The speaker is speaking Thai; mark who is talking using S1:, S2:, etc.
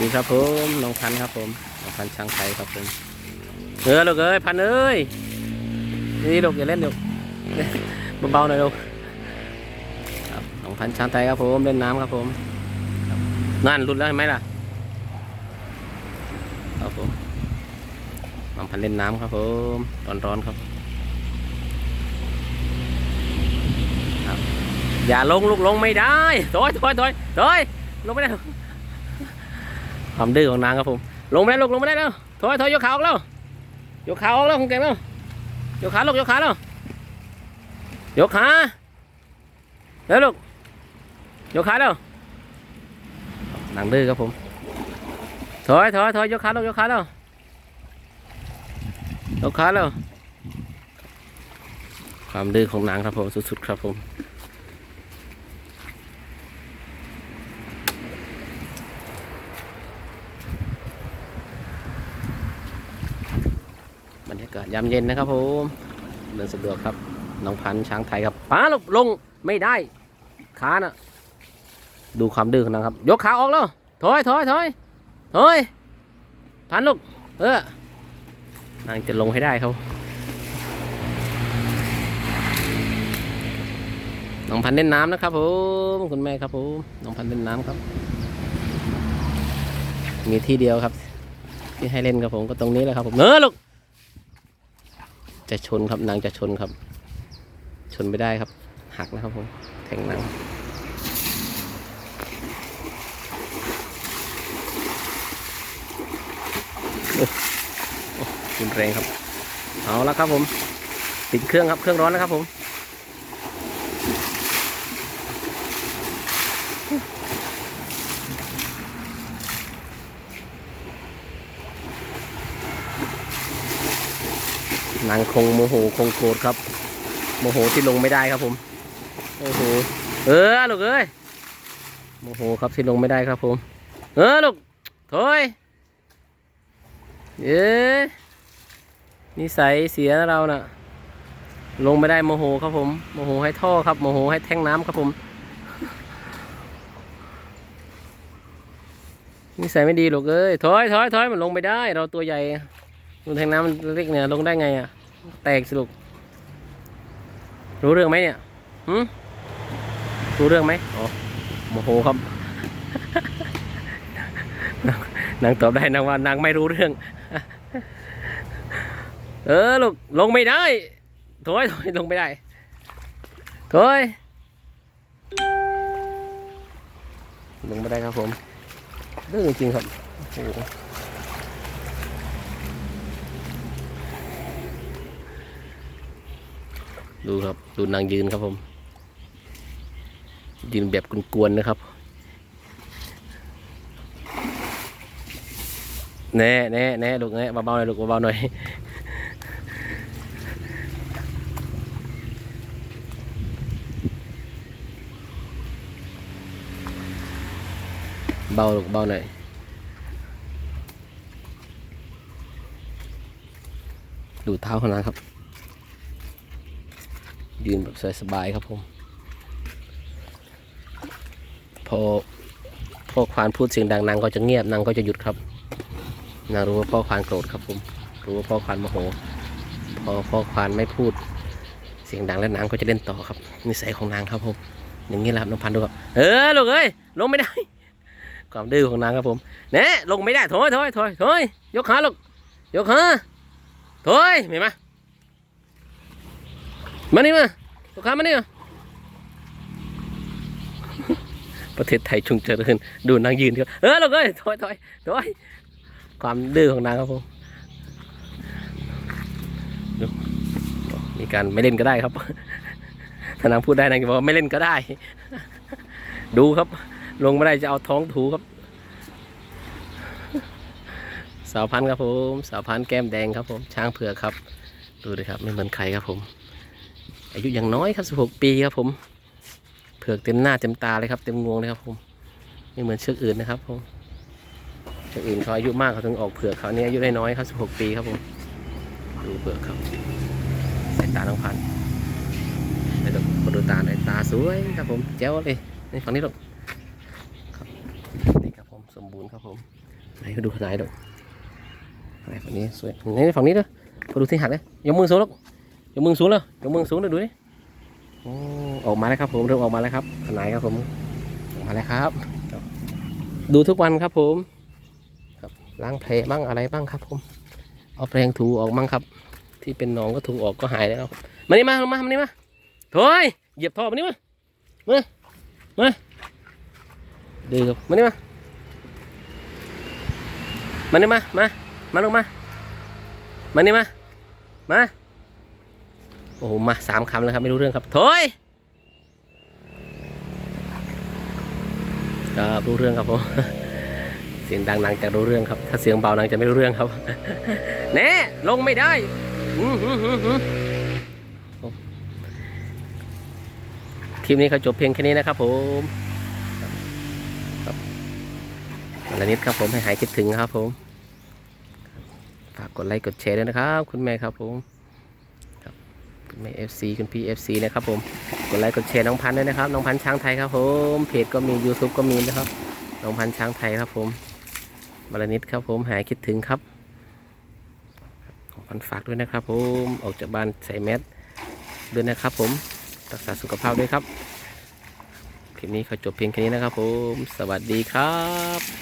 S1: ดีครับผมน้องพันธ์ครับผมน้องพันธ์ช้างไทยครับผมเออลูกเอ้ยพันธ์เอ้ยนี่ลูกอย่าเล่นลูกเบาๆหน่อยลูกครับน้องพันธ์ช้างไทยครับผมเล่นน้ำครับผมนั่นหลุดแล้วเห็นไหมล่ะครับผมน้องพันธ์เล่นน้ำครับผมร้อนๆครับอย่าลงลูกลงไม่ได้ถอยถอยถอยถอยลงไม่ได้ ความดื้อของนางครับผม ลงไม่ได้ลูกลงไม่ได้แล้วถอยถอยยกขาออกแล้วยกขาออกแล้วคุณเก่งแล้วยกขาลูกยกขาแล้วยกขาแล้วลูกยกขาแล้วนางดื้อครับผมถอยถอยถอยยกขาลูกยกขาแล้วยกขาแล้วความดื้อของนางครับผมสุดๆครับผม ยามเย็นนะครับผมเดินสะดวกครับน้องพันช้างไทยครับป้าลงลงไม่ได้ขาน่ะดูความดื้อของนางครับ ยกขาออกแล้วถอยถอยถอยถอยพันลูกเออนางจะลงให้ได้เขาน้องพันเล่นน้ำนะครับผมคุณแม่ครับผมน้องพันเล่นน้ำครับ มีที่เดียวครับ ที่ให้เล่นครับผมก็ตรงนี้แหละครับผมเนอลูก จะชนครับนางจะชนครับ ชนไม่ได้ครับ หักนะครับผมแทงนางรุนแรงครับ เอาละครับผมติดเครื่องครับเครื่องร้อนนะครับผม นางคงโมโหคงโกรธครับ โมโหที่ลงไม่ได้ครับผมโอ้โหเออลูกเอ้ยโมโหครับที่ลงไม่ได้ครับผม เออลูกถอยเอ๊นิสัยเสียเราน่ะ ลงไม่ได้โมโหครับผมโมโหให้ท่อครับโมโหให้แท่งน้ำครับผมนิสัยไม่ดีลูกเอ้ยถอยถอยถอยมันลงไม่ได้ เราตัวใหญ่ลงแท่งน้ำมันเล็กเนี่ยลงได้ไงอะ แตกสิลูก รู้เรื่องไหมเนี่ยหืมรู้เรื่องไหมอ๋อโมโหครับนางตอบได้นางว่านางไม่รู้เรื่อง เออลูกลงไม่ได้ถอยถอยลงไม่ได้ถอยลงไม่ได้ครับผมเรื่องจริงครับโอ้โห ดูครับ ดูนางยืนครับผม ยืนแบบกวนๆนะครับ แน่แน่แน่ลูกแน่เบาๆหน่อยลูกเบาๆหน่อยเบาลูกเบาหน่อยดูเท้าเขานะครับ ยืนแบบสบายๆครับผม พอพ่อควานพูดเสียงดังนางก็จะเงียบนางก็จะหยุดครับนางรู้ว่าพ่อควานโกรธครับผมรู้ว่าพ่อควานโมโห พอพ่อควานไม่พูดเสียงดังแล้วนางก็จะเล่นต่อครับนิสัยของนางครับผมอย่างนี้แหละครับน้องพันธุ์ดูครับเออลูกเอ้ยลงไม่ได้ ความดื้อของนางครับผมเน่ลงไม่ได้ถอยถอยถอยถอยยกขาลูกยกขาถอยเห็นไหม มานี่มายกขามานี่มาประเทศไทยชุงเจริญดูนางยืนครับเออลูกเอ้ยถอยถอยถอยความดื้อของนางครับผมมีการไม่เล่นก็ได้ครับ ถ้านางพูดได้นางจะบอกไม่เล่นก็ได้ ดูครับ ลงไม่ได้จะเอาท้องถูครับ สาวพันธ์ครับผม สาวพันธ์แก้มแดงครับผม ช้างเผือกครับ ดูดิครับ ไม่เหมือนใครครับผม อายุยังน้อยครับสิบหกปีครับผม เผือกเต็มหน้าเต็มตาเลยครับ เต็มงวงเลยครับผมไม่เหมือนเชือกอื่นนะครับผมเชือกอื่นเขาอายุมากเขาถึงออกเผือกเขาเนี่อายุได้น้อยครับสิบหกปีครับผมดูเผือกครับสายตาน้องพันธุ์ไปดูคนดูตาหน่อยตาสวยครับผมแจ๋วเลยในฝั่งนี้ลูกครับนี่ครับผมสมบูรณ์ครับผมไหนเขาดูขนาดดูไหนฝั่งนี้สวยนี่ฝั่งนี้ด้วยเขาดูที่หักเลยยกมือสูงลูก ยกมือสูงเลยยกมือสูงเลยดูดิโอ้ออกมาแล้วครับผมเริ่มออกมาแล้วครับขนาดครับผมออกมาแล้วครับ ดูทุกวันครับผมครับล้างแผลบ้างอะไรบ้างครับ ผม เอาแปรงถูออกบ้างครับ ที่เป็นหนองก็ถูออกก็หายแล้วมานี่มามามานี่มาถอยเหยียบท่อมานี่มามามาดื้อครับมานี่มามานี่มามามาลงมามานี่มามา โอ้โหมาสามคำแล้วครับ ไม่รู้เรื่องครับโถอยครับรู้เรื่องครับผมเสียงดังนางจะรู้เรื่องครับ ถ้าเสียงเบานางจะไม่รู้เรื่องครับแน่ลงไม่ได้อื้อหือหือหือคลิปนี้เขาจบเพียงแค่นี้นะครับ ผมอันละนิดครับผมให้หายคิดถึงครับผม ฝากกดไลค์กดแชร์ด้วยนะครับ คุณแม่ครับผม คุณแม่ FC คุณพี่ FC นะครับผมกดไลค์กดแชร์น้องพันธุ์ด้วยนะครับน้องพันธุ์ช้างไทยครับผมเพจก็มี YouTube ก็มีนะครับน้องพันธุ์ช้างไทยครับผมมาละนิดครับผมหายคิดถึงครับองพันฝากด้วยนะครับผมออกจากบ้านใส่แมสด้วยนะครับผมรักษาสุขภาพด้วยครับคลิปนี้ขอจบเพียงแค่นี้นะครับผม สวัสดีครับ